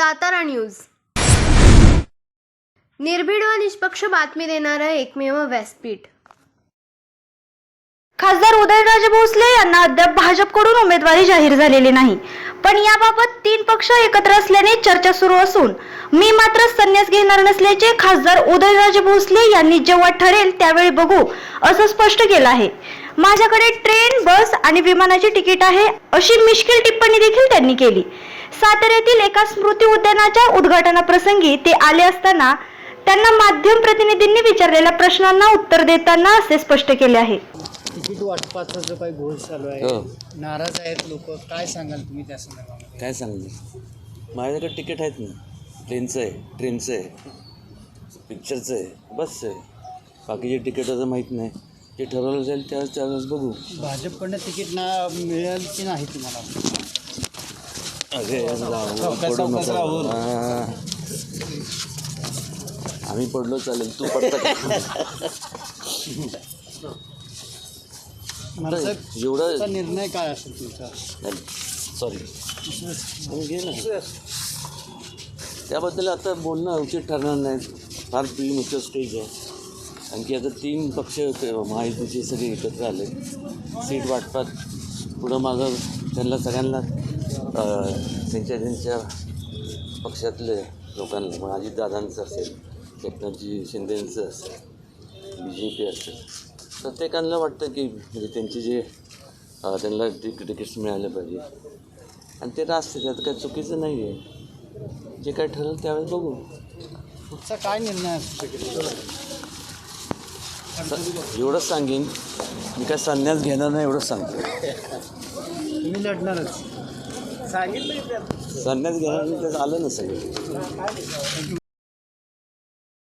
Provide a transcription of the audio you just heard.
Satara news. निर्भीड व निष्पक्ष बातमी देणारं एकमेव व्यासपीठ. खासदार उदयनराजे भोसले यांना अद्याप भाजपकडून उमेदवारी जाहीर झालेली नाही. पण याबाबत तीन पक्ष एकत्र असल्याने चर्चा सुरू असून मी मात्र संन्यास घेणार नसल्याचे खासदार उदयनराजे भोसले यांनी जेव्हा ठरेल त्यावेळी बघू असं स्पष्ट केलं आहे. माझ्याकडे ट्रेन बस आणि विमानाची तिकीट आहे अशी मिश्किल टिप्पणी देखील त्यांनी केली. साताऱ्यातील एका स्मृती उद्यानाच्या उद्घाटनाप्रसंगी ते आले असताना त्यांना माध्यम प्रतिनिधींनी विचारलेल्या प्रश्नांना उत्तर देताना असे स्पष्ट केले आहे. तिकीट वाटपाचा जो काही घोष चालू हो. आहे नाराज आहेत लोक काय सांगाल तुम्ही त्या संदर्भामध्ये? काय सांगणार माझ्याकडे तिकीट आहेत ना. प्लेनचं आहे ट्रेनचं आहे पिक्चरचं आहे बसचं आहे. बाकीचे तिकीटाचं माहीत नाही. जे ठरवलं जाईल त्यावेळेस त्यावेळेस बघू. भाजपकडनं तिकीट ना मिळेल की नाही तुम्हाला? अरे. आम्ही पडलो चालेल तू पडता? माझा एवढं निर्णय काय असेल तुमचा? सॉरी त्याबद्दल आता बोलणं उचित ठरणार नाही फार प्रीमिच्युअर स्टेज आहे. आणखी आता तीन पक्ष ते महायुतीचे सगळे एकत्र आले. सीट वाटपात पुढं मागं त्यांना सगळ्यांना त्यांच्या त्यांच्या पक्षातले लोकांना मग अजितदादांचं असेल एकनाथजी शिंदेंचं असेल बी जे पी असेल प्रत्येकाला वाटतं की म्हणजे त्यांचे जे त्यांना तिक तिकीट्स मिळाले पाहिजे. आणि ते रास्त त्यात काही चुकीचं नाही आहे जे काय ठरेल त्यावेळेस बघू. पुढचा काय निर्णय असू शकेल? एवढंच सांगेन. मी काय संन्यास घेणार नाही एवढंच सांगतो. तुम्ही लढणारच. सांगितलं संन्यास तर आलं ना सगळं.